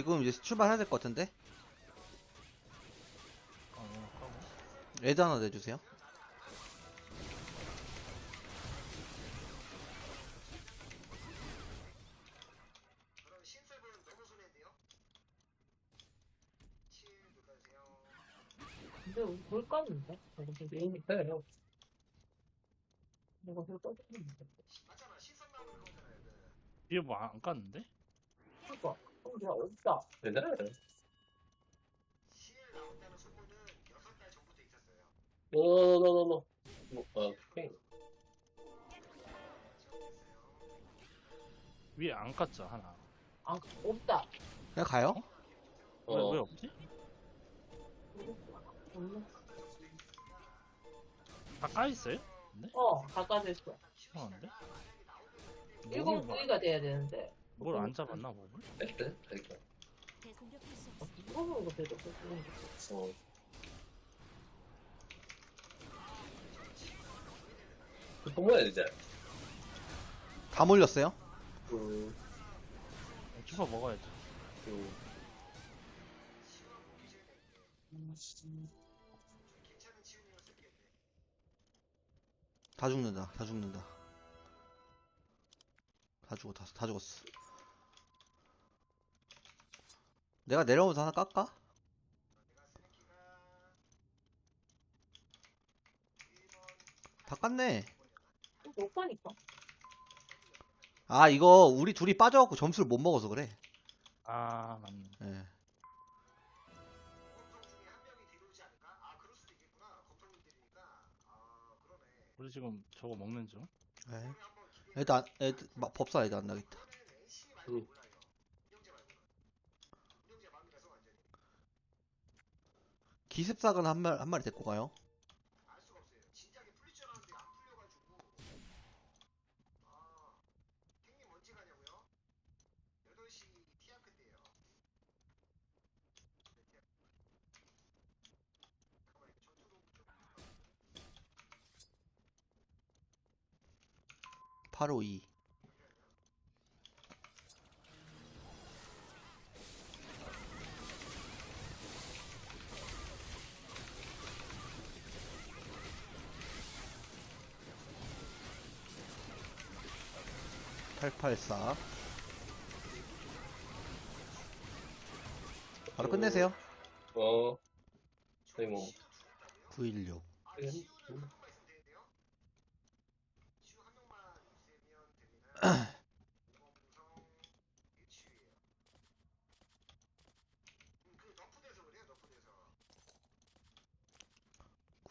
지금 이제 출발해야 될 것 같은데? 어, 하고. 레드 하나 내주세요. 근데 우리 볼 깠는데? 내가 지금 메인이 빼요. 내가 볼 깠는데. 뒤에 뭐안 깠는데? 그니까. 어, 야, 없다. 괜찮아요. 노노노노노. 뭐, 어, 팽. 위에 안 깠죠, 하나. 아, 없다. 그냥 가요? 어, 왜, 왜 없지? 없네. 다 까있어요? 어, 바꿔줬어. 이상한데? 일곱 막- 부위가 돼야 되는데. 뭘 안 잡았나, 몸을? 뺐대? 그러니까. 되돌려볼 수 어, 없습니다. 이거 보는 거 되게 좋고. 어. 그 뽑아야 되지. 다 몰렸어요? 음, 주파 먹어야지. 음. 다 죽는다. 다 죽는다. 다 죽어. 다, 다 죽었어. 내가 내려오면서 하나 깎아? 다 깠네. 아, 이거 우리 둘이 빠져갖고 점수를 못 먹어서 그래. 아, 맞네. 예. 우리 지금 저거 먹는 중. 예. 애들 안, 애들, 막 법사 애들 안 나겠다. 음. 기습삭은 한 마리, 한 마리 데리고 가요. 바로 2. (884) 바로 끝내세요 어. 저희 뭐. 916 음.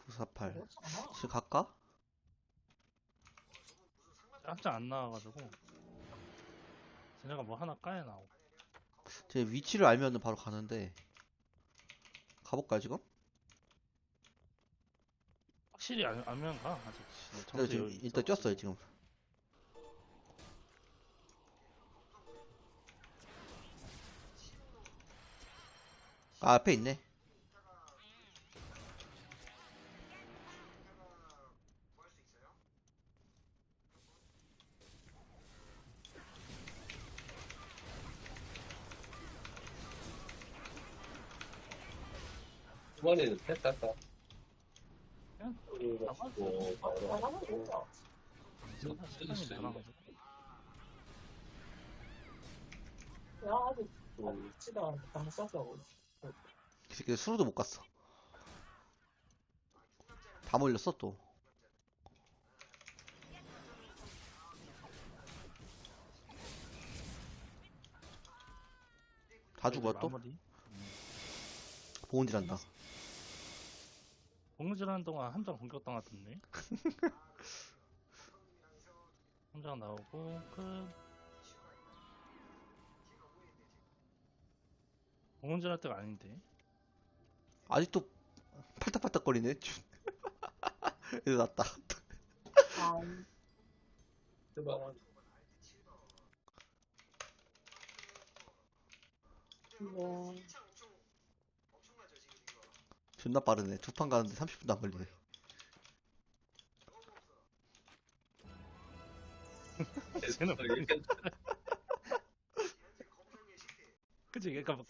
(948) 그렇지 않아. 지금 갈까? 깜짝 안 나와가지고. 쟤네가 뭐 하나 까야 나오고. 제 위치를 알면은 바로 가는데 가볼까요 지금? 확실히 알, 알면 가, 아직. 내가 점수 지금 일단. 뛰었어요 지금 아 앞에 있네 두 마리는. 그냥 뭐, 나가면. 되죠. 있어요. 많아가지고. 야, 아직 음. 치다 안 썼어. 이 새끼 수로도 못 갔어 다 몰렸어 또 다 죽어 또? 마무리. 보온질한다 공질하는 동안 함정 공격당하던데. 함정 나오고 끝. 공질할 때가 아닌데. 아직도 팔딱팔딱 거리네 이거 났다 아, 제발. 네. 존나 빠르네 두 판 가는데 30분도 안 걸리네 쟤는 뭐 이렇게 그 그지? 그러니까 막